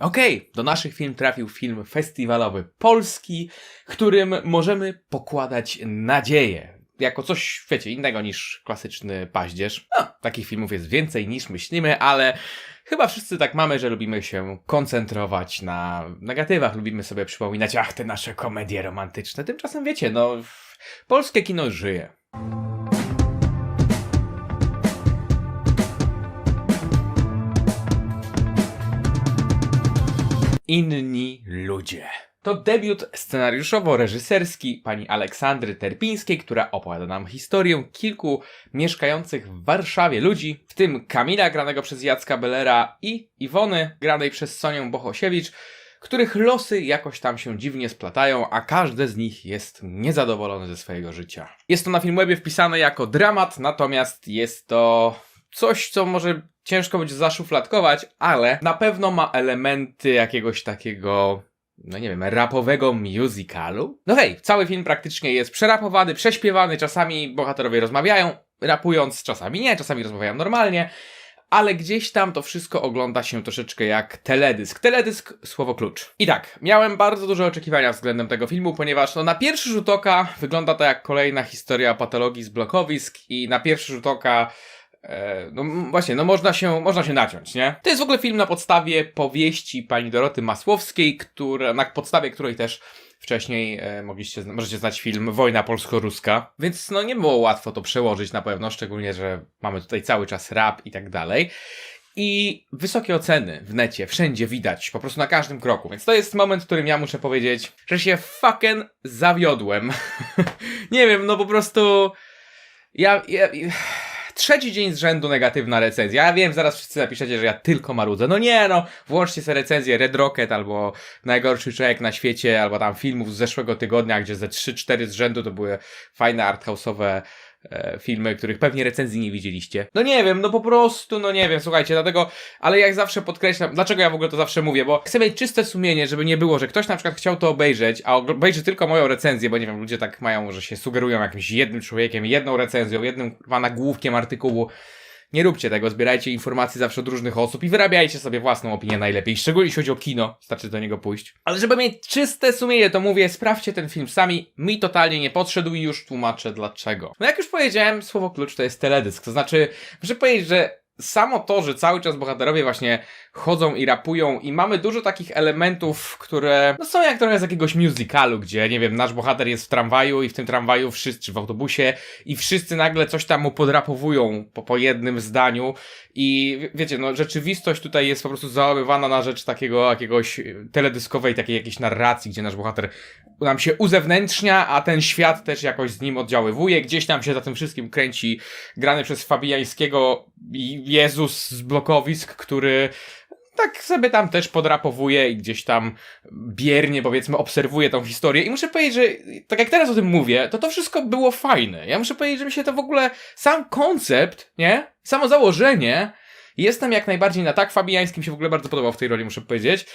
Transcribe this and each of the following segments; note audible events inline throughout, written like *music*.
Okej, do naszych film trafił film festiwalowy polski, którym możemy pokładać nadzieję. Jako coś, wiecie, innego niż klasyczny paździerz. No, takich filmów jest więcej niż myślimy, ale chyba wszyscy tak mamy, że lubimy się koncentrować na negatywach, lubimy sobie przypominać, ach, te nasze komedie romantyczne. Tymczasem wiecie, no, polskie kino żyje. Inni ludzie. To debiut scenariuszowo-reżyserski pani Aleksandry Terpińskiej, która opowiada nam historię kilku mieszkających w Warszawie ludzi, w tym Kamila granego przez Jacka Bellera i Iwony granej przez Sonię Bohosiewicz, których losy jakoś tam się dziwnie splatają, a każdy z nich jest niezadowolony ze swojego życia. Jest to na Filmwebie wpisane jako dramat, natomiast jest to coś, co może ciężko będzie zaszufladkować, ale na pewno ma elementy jakiegoś takiego, no nie wiem, rapowego musicalu. No hej, cały film praktycznie jest przerapowany, prześpiewany, czasami bohaterowie rozmawiają, rapując, czasami nie, czasami rozmawiają normalnie, ale gdzieś tam to wszystko ogląda się troszeczkę jak teledysk. Teledysk, słowo klucz. I tak, miałem bardzo duże oczekiwania względem tego filmu, ponieważ no, na pierwszy rzut oka wygląda to jak kolejna historia patologii z blokowisk i na pierwszy rzut oka No m- właśnie, no można się, można się naciąć, nie? To jest w ogóle film na podstawie powieści pani Doroty Masłowskiej, która, na podstawie której też wcześniej e, mogliście, możecie znać film Wojna Polsko-Ruska, więc no nie było łatwo to przełożyć na pewno, szczególnie, że mamy tutaj cały czas rap i tak dalej. I wysokie oceny w necie, wszędzie widać, po prostu na każdym kroku. Więc to jest moment, w którym ja muszę powiedzieć, że się fucking zawiodłem. *laughs* nie wiem, no po prostu. Ja, ja. Trzeci dzień z rzędu negatywna recenzja. Ja wiem, zaraz wszyscy napiszecie, że ja tylko marudzę. No nie, no, włączcie sobie recenzję Red Rocket albo Najgorszy człowiek na świecie, albo tam filmów z zeszłego tygodnia, gdzie ze 3-4 z rzędu to były fajne arthouse'owe e, filmy, których pewnie recenzji nie widzieliście. No nie wiem, no po prostu, no nie wiem, słuchajcie, dlatego, ale jak zawsze podkreślam, dlaczego ja w ogóle to zawsze mówię, bo chcę mieć czyste sumienie, żeby nie było, że ktoś na przykład chciał to obejrzeć, a obejrzy tylko moją recenzję, bo nie wiem, ludzie tak mają, że się sugerują jakimś jednym człowiekiem, jedną recenzją, jednym kurwa, nagłówkiem artykułu. Nie róbcie tego, zbierajcie informacje zawsze od różnych osób i wyrabiajcie sobie własną opinię najlepiej, szczególnie jeśli chodzi o kino, starczy do niego pójść. Ale żeby mieć czyste sumienie, to mówię, sprawdźcie ten film sami, mi totalnie nie podszedł i już tłumaczę dlaczego. No jak już powiedziałem, słowo klucz to jest teledysk, to znaczy, muszę powiedzieć, że samo to, że cały czas bohaterowie właśnie chodzą i rapują i mamy dużo takich elementów, które no są jak trochę z jakiegoś musicalu, gdzie nie wiem, nasz bohater jest w tramwaju i w tym tramwaju wszyscy, czy w autobusie i wszyscy nagle coś tam mu podrapowują po, po jednym zdaniu i wie- wiecie, no rzeczywistość tutaj jest po prostu załamywana na rzecz takiego jakiegoś y, teledyskowej takiej jakiejś narracji, gdzie nasz bohater nam się uzewnętrznia, a ten świat też jakoś z nim oddziaływuje, gdzieś tam się za tym wszystkim kręci grany przez Fabiańskiego Jezus z blokowisk, który tak sobie tam też podrapowuje i gdzieś tam biernie, powiedzmy, obserwuje tą historię. I muszę powiedzieć, że tak jak teraz o tym mówię, to to wszystko było fajne. Ja muszę powiedzieć, że mi się to w ogóle, sam koncept, nie? Samo założenie, jestem jak najbardziej na tak. Fabiańskim się w ogóle bardzo podobał w tej roli, muszę powiedzieć.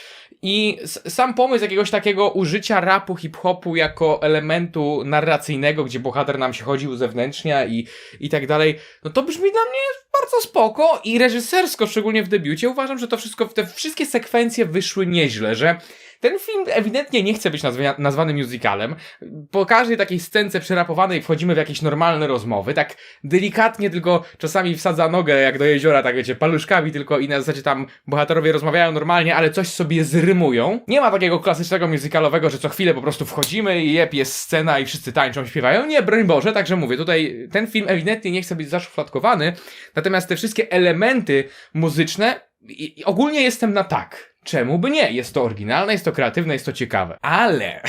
I sam pomysł jakiegoś takiego użycia rapu, hip-hopu jako elementu narracyjnego, gdzie bohater nam się chodzi, uzewnętrznia i, i tak dalej, no to brzmi dla mnie bardzo spoko i reżysersko, szczególnie w debiucie, uważam, że to wszystko, te wszystkie sekwencje wyszły nieźle, że ten film ewidentnie nie chce być nazwa, nazwany musicalem. Po każdej takiej scence przerapowanej wchodzimy w jakieś normalne rozmowy, tak delikatnie tylko czasami wsadza nogę jak do jeziora, tak wiecie, paluszkami tylko i na zasadzie tam bohaterowie rozmawiają normalnie, ale coś sobie zrymują. Nie ma takiego klasycznego musicalowego, że co chwilę po prostu wchodzimy i jep, jest scena i wszyscy tańczą, śpiewają. Nie, broń Boże, także mówię, tutaj ten film ewidentnie nie chce być zaszufladkowany, natomiast te wszystkie elementy muzyczne i, ogólnie jestem na tak. Czemu by nie? Jest to oryginalne, jest to kreatywne, jest to ciekawe. Ale.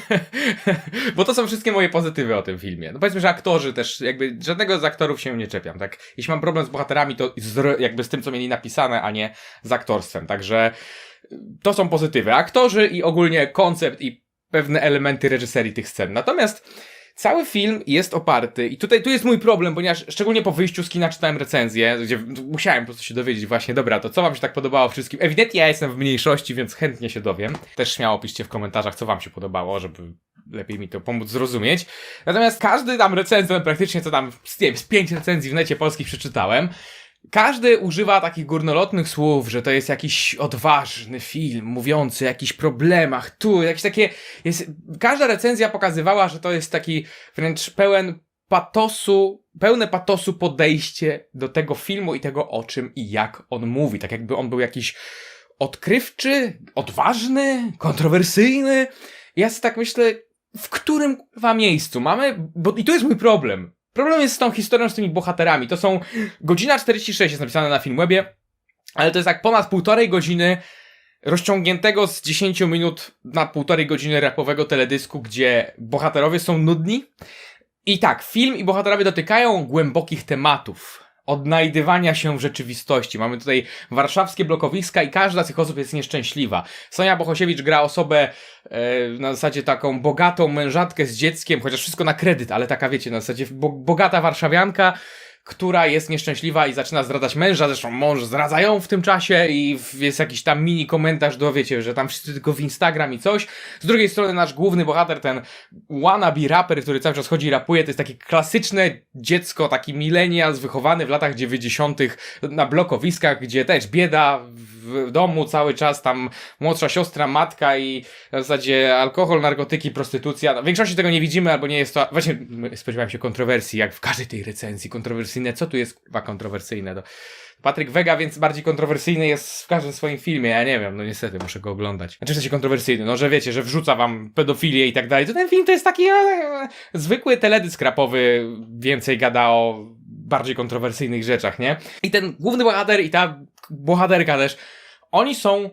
*laughs* Bo to są wszystkie moje pozytywy o tym filmie. No powiedzmy, że aktorzy też, jakby żadnego z aktorów się nie czepiam, tak? Jeśli mam problem z bohaterami, to z, jakby z tym, co mieli napisane, a nie z aktorstwem. Także y, to są pozytywy. Aktorzy i ogólnie koncept i pewne elementy reżyserii tych scen. Natomiast Cały film jest oparty, i tutaj tu jest mój problem, ponieważ szczególnie po wyjściu z kina czytałem recenzję, gdzie musiałem po prostu się dowiedzieć właśnie, dobra, to co wam się tak podobało wszystkim? Ewidentnie ja jestem w mniejszości, więc chętnie się dowiem. Też śmiało piszcie w komentarzach, co wam się podobało, żeby lepiej mi to pomóc zrozumieć. Natomiast każdy tam recenzent, praktycznie co tam, nie wiem, z pięć recenzji w necie polskich przeczytałem, Każdy używa takich górnolotnych słów, że to jest jakiś odważny film, mówiący o jakichś problemach, tu, jakieś takie, jest, każda recenzja pokazywała, że to jest taki wręcz pełen patosu, pełne patosu podejście do tego filmu i tego o czym i jak on mówi, tak jakby on był jakiś odkrywczy, odważny, kontrowersyjny. Ja sobie tak myślę, w którym kurwa miejscu mamy, bo i tu jest mój problem. Problem jest z tą historią, z tymi bohaterami. To są godzina 46 jest napisane na Filmwebie, ale to jest tak ponad półtorej godziny rozciągniętego z 10 minut na półtorej godziny rapowego teledysku, gdzie bohaterowie są nudni. I tak, film i bohaterowie dotykają głębokich tematów. Odnajdywania się w rzeczywistości. Mamy tutaj warszawskie blokowiska i każda z tych osób jest nieszczęśliwa. Sonia Bohosiewicz gra osobę e, na zasadzie taką bogatą mężatkę z dzieckiem, chociaż wszystko na kredyt, ale taka wiecie, na zasadzie bo, bogata warszawianka, która jest nieszczęśliwa i zaczyna zdradzać męża, zresztą mąż zdradza ją w tym czasie i jest jakiś tam mini komentarz do, wiecie, że tam wszyscy tylko w Instagram i coś. Z drugiej strony nasz główny bohater, ten wannabe raper, który cały czas chodzi i rapuje, to jest takie klasyczne dziecko, taki milenial wychowany w latach 90. na blokowiskach, gdzie też bieda w domu cały czas, tam młodsza siostra, matka i w zasadzie alkohol, narkotyki, prostytucja. No, w większości tego nie widzimy, albo nie jest to. Właśnie spodziewałem się kontrowersji, jak w każdej tej recenzji kontrowersyjne. Co tu jest kurwa kontrowersyjne? To Patryk Wega, więc bardziej kontrowersyjny jest w każdym swoim filmie. Ja nie wiem, no niestety muszę go oglądać. Znaczy, w sensie kontrowersyjny, no że wiecie, że wrzuca wam pedofilię i tak dalej. To ten film to jest taki e, zwykły teledysk rapowy, więcej gada o bardziej kontrowersyjnych rzeczach, nie? I ten główny bohater i ta bohaterka też, oni są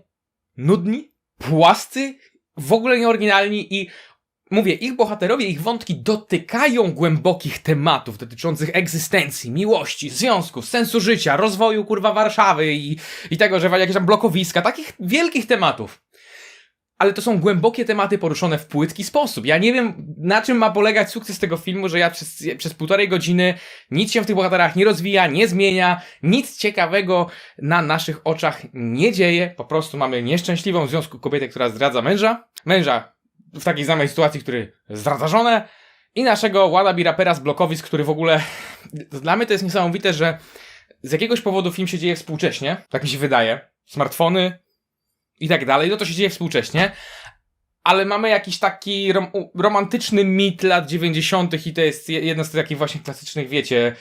nudni, płascy, w ogóle nieoryginalni i mówię, ich bohaterowie, ich wątki dotykają głębokich tematów dotyczących egzystencji, miłości, związków, sensu życia, rozwoju kurwa Warszawy i, i tego, że jakieś tam blokowiska, takich wielkich tematów. Ale to są głębokie tematy poruszone w płytki sposób. Ja nie wiem, na czym ma polegać sukces tego filmu, że ja przez, przez półtorej godziny nic się w tych bohaterach nie rozwija, nie zmienia, nic ciekawego na naszych oczach nie dzieje. Po prostu mamy nieszczęśliwą w związku kobietę, która zdradza męża. Męża w takiej samej sytuacji, który zdradza żonę. I naszego wannabe rapera z blokowisk, który w ogóle... *laughs* Dla mnie to jest niesamowite, że z jakiegoś powodu film się dzieje współcześnie. Tak mi się wydaje. Smartfony i tak dalej. No to się dzieje współcześnie. Ale mamy jakiś taki rom romantyczny mit lat 90. i to jest je- jedno z tych takich właśnie klasycznych, wiecie,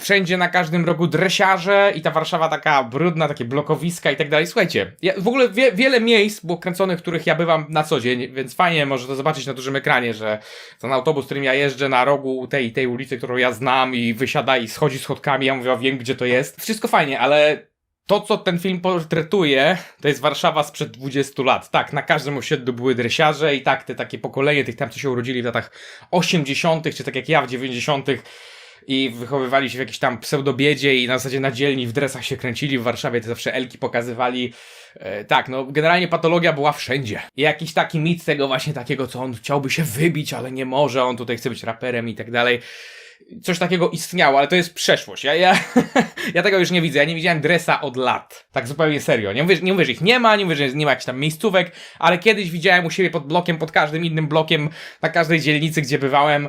wszędzie na każdym rogu dresiarze i ta Warszawa taka brudna, takie blokowiska i tak dalej. Słuchajcie, ja, w ogóle wie, wiele miejsc było kręconych, których ja bywam na co dzień, więc fajnie może to zobaczyć na dużym ekranie, że ten autobus, którym ja jeżdżę na rogu tej tej ulicy, którą ja znam i wysiada i schodzi schodkami, ja mówię, o wiem gdzie to jest. Wszystko fajnie, ale to, co ten film portretuje, to jest Warszawa sprzed 20 lat. Tak, na każdym osiedlu były dresiarze i tak, te takie pokolenie tych tam, co się urodzili w latach 80., czy tak jak ja w 90., i wychowywali się w jakiejś tam pseudobiedzie i na zasadzie na dzielni w dresach się kręcili w Warszawie, to zawsze Elki pokazywali. E, tak, no generalnie patologia była wszędzie. I jakiś taki mit tego właśnie takiego, co on chciałby się wybić, ale nie może, on tutaj chce być raperem i tak dalej. Coś takiego istniało, ale to jest przeszłość. Ja, ja, *laughs* ja tego już nie widzę. Ja nie widziałem dresa od lat. Tak zupełnie serio. Nie mówię, nie mówię, że ich nie ma, nie mówię, że nie ma jakichś tam miejscówek, ale kiedyś widziałem u siebie pod blokiem, pod każdym innym blokiem, na każdej dzielnicy, gdzie bywałem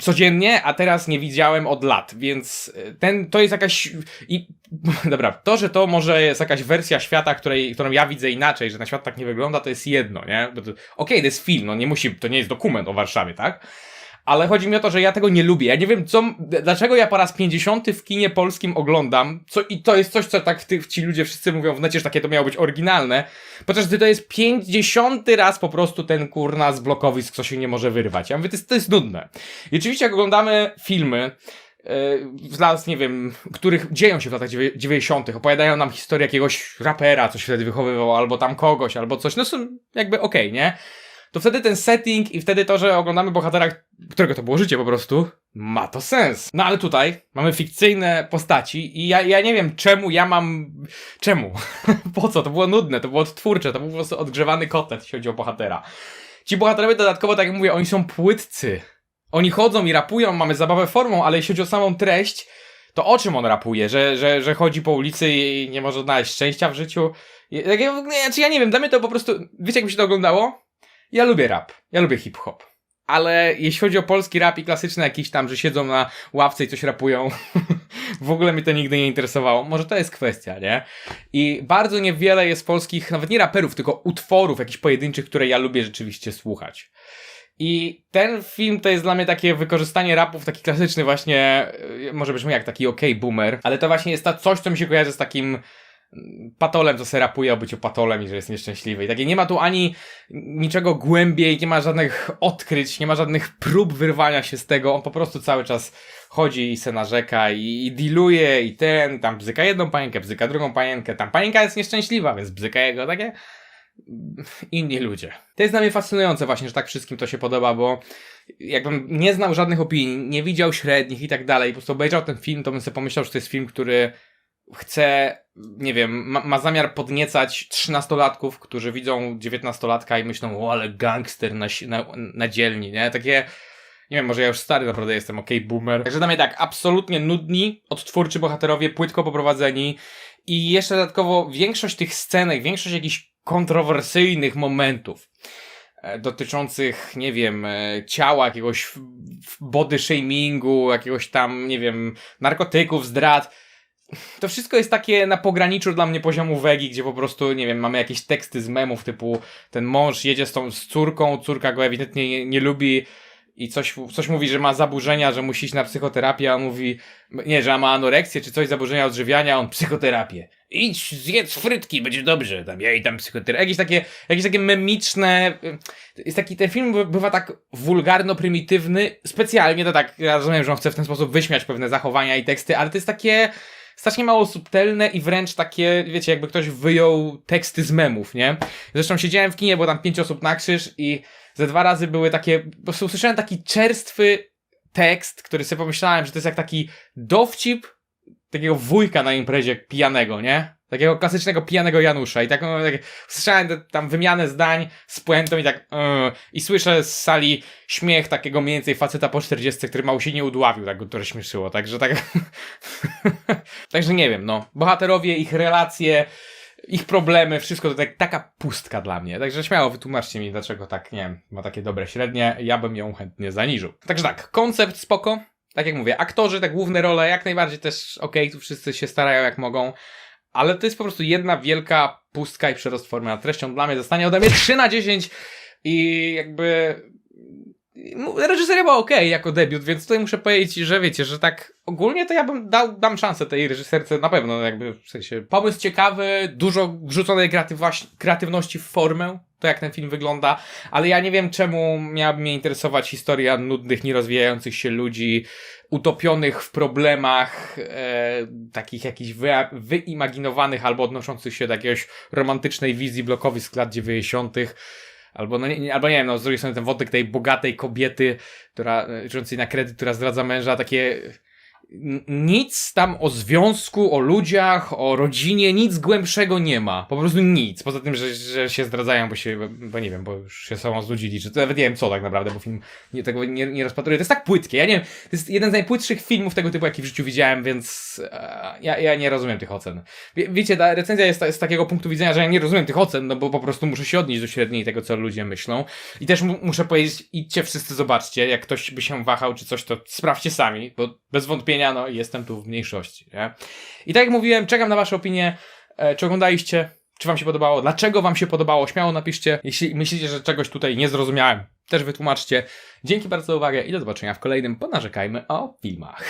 codziennie, a teraz nie widziałem od lat, więc y, ten, to jest jakaś, i, *laughs* dobra, to, że to może jest jakaś wersja świata, której, którą ja widzę inaczej, że na świat tak nie wygląda, to jest jedno, nie? Okej, to jest film, no nie musi, to nie jest dokument o Warszawie, tak? Ale chodzi mi o to, że ja tego nie lubię. Ja nie wiem, co, dlaczego ja po raz 50 w kinie polskim oglądam, co, i to jest coś, co tak ty, ci ludzie wszyscy mówią w necie, że takie to miało być oryginalne, podczas gdy to jest 50 raz po prostu ten kurna z blokowisk, co się nie może wyrwać. Ja mówię, to jest, to jest nudne. I oczywiście jak oglądamy filmy, yy, z lat, nie wiem, których dzieją się w latach dziewię- 90., opowiadają nam historię jakiegoś rapera, co się wtedy wychowywał, albo tam kogoś, albo coś, no są jakby okej, nie? To wtedy ten setting i wtedy to, że oglądamy bohatera, którego to było życie po prostu, ma to sens. No ale tutaj mamy fikcyjne postaci i ja, ja nie wiem czemu ja mam... Czemu? *laughs* po co? To było nudne, to było odtwórcze, to był po prostu odgrzewany kotlet, jeśli chodzi o bohatera. Ci bohaterowie dodatkowo, tak jak mówię, oni są płytcy. Oni chodzą i rapują, mamy zabawę formą, ale jeśli chodzi o samą treść, to o czym on rapuje? Że, że, że chodzi po ulicy i nie może znaleźć szczęścia w życiu? I- Tak, ja, znaczy ja nie wiem, dla mnie to po prostu, wiecie jak mi się to oglądało? Ja lubię rap, ja lubię hip-hop. ale jeśli chodzi o polski rap i klasyczny jakiś tam, że siedzą na ławce i coś rapują, *laughs* w ogóle mnie to nigdy nie interesowało. Może to jest kwestia, nie? I bardzo niewiele jest polskich, nawet nie raperów, tylko utworów jakichś pojedynczych, które ja lubię rzeczywiście słuchać. I ten film to jest dla mnie takie wykorzystanie rapów, taki klasyczny właśnie, yy, może brzmi jak taki okej boomer, ale to właśnie jest ta coś, co mi się kojarzy z takim patolem, co se rapuje o byciu patolem i że jest nieszczęśliwy. I takie nie ma tu ani niczego głębiej, nie ma żadnych odkryć, nie ma żadnych prób wyrwania się z tego. On po prostu cały czas chodzi i se narzeka i, i i ten, tam bzyka jedną panienkę, bzyka drugą panienkę, tam panienka jest nieszczęśliwa, więc bzyka jego takie inni ludzie. To jest dla mnie fascynujące właśnie, że tak wszystkim to się podoba, bo jakbym nie znał żadnych opinii, nie widział średnich i tak dalej, po prostu obejrzał ten film, to bym sobie pomyślał, że to jest film, który chce, nie wiem, ma, ma zamiar podniecać trzynastolatków, którzy widzą dziewiętnastolatka i myślą, o ale gangster na, na, na dzielni, nie? Takie, nie wiem, może ja już stary naprawdę jestem, okej, boomer. Także dla mnie tak, absolutnie nudni, odtwórczy bohaterowie, płytko poprowadzeni i jeszcze dodatkowo większość tych scenek, większość jakichś kontrowersyjnych momentów e, dotyczących, nie wiem, e, ciała, jakiegoś body shamingu, jakiegoś tam, nie wiem, narkotyków, zdrad. To wszystko jest takie na pograniczu dla mnie poziomu wegi, gdzie po prostu, nie wiem, mamy jakieś teksty z memów typu ten mąż jedzie z tą z córką, córka go ewidentnie nie, nie lubi i coś, coś mówi, że ma zaburzenia, że musi iść na psychoterapię, a on mówi, nie, że ma anoreksję czy coś, zaburzenia odżywiania, a on psychoterapię. Idź, zjedz frytki, będzie dobrze, tam ja i tam psychoterapię. Jakieś takie, jakieś takie memiczne, jest taki, ten film by- bywa tak wulgarno-prymitywny, specjalnie to tak, ja rozumiem, że on chce w ten sposób wyśmiać pewne zachowania i teksty, ale to jest takie strasznie mało subtelne i wręcz takie, wiecie, jakby ktoś wyjął teksty z memów, nie? Zresztą siedziałem w kinie, było tam pięć osób na krzyż i ze dwa razy były takie, po prostu usłyszałem taki czerstwy tekst, który sobie pomyślałem, że to jest jak taki dowcip takiego wujka na imprezie pijanego, nie? Takiego klasycznego pijanego Janusza. I taką, tak, słyszałem te, tam wymianę zdań z puentą i tak yy, i słyszę z sali śmiech takiego mniej więcej faceta po 40, który mało się nie udławił, tak go to śmieszyło. Także tak... *laughs* Także nie wiem, no. Bohaterowie, ich relacje, ich problemy, wszystko to tak, taka pustka dla mnie. Także śmiało wytłumaczcie mi, dlaczego tak, nie wiem, ma takie dobre średnie. Ja bym ją chętnie zaniżył. Także tak, koncept spoko. Tak jak mówię, aktorzy, te główne role, jak najbardziej też okej, tu wszyscy się starają jak mogą. Ale to jest po prostu jedna wielka pustka i przerost formy nad treścią. Dla mnie zostanie ode mnie 3 na 10 i jakby no, reżyseria była okej jako debiut, więc tutaj muszę powiedzieć, że wiecie, że tak ogólnie to ja bym dał, dam szansę tej reżyserce na pewno, jakby w sensie pomysł ciekawy, dużo wrzuconej kreatywności w formę, to jak ten film wygląda, ale ja nie wiem czemu miałaby mnie interesować historia nudnych, nierozwijających się ludzi, utopionych w problemach, e, takich jakichś wy, wyimaginowanych albo odnoszących się do jakiegoś romantycznej wizji blokowych z lat 90. Albo, no nie, albo nie wiem, no z drugiej strony ten wątek tej bogatej kobiety, która, e, żyjącej na kredyt, która zdradza męża, takie nic tam o związku, o ludziach, o rodzinie, nic głębszego nie ma. Po prostu nic. Poza tym, że, że się zdradzają, bo się, bo nie wiem, bo już się sobą znudzili, czy to nawet nie wiem co tak naprawdę, bo film nie, tego nie, nie rozpatruje. To jest tak płytkie. Ja nie wiem, to jest jeden z najpłytszych filmów tego typu, jaki w życiu widziałem, więc e, ja, ja nie rozumiem tych ocen. Wie, wiecie, ta recenzja jest z takiego punktu widzenia, że ja nie rozumiem tych ocen, no bo po prostu muszę się odnieść do średniej tego, co ludzie myślą. I też mu, muszę powiedzieć, idźcie wszyscy zobaczcie, jak ktoś by się wahał czy coś, to sprawdźcie sami, bo bez wątpienia, no, jestem tu w mniejszości, nie? I tak jak mówiłem, czekam na wasze opinie, e, czy oglądaliście, czy wam się podobało, dlaczego wam się podobało, śmiało napiszcie, jeśli myślicie, że czegoś tutaj nie zrozumiałem, też wytłumaczcie. Dzięki bardzo za uwagę i do zobaczenia w kolejnym Ponarzekajmy o filmach.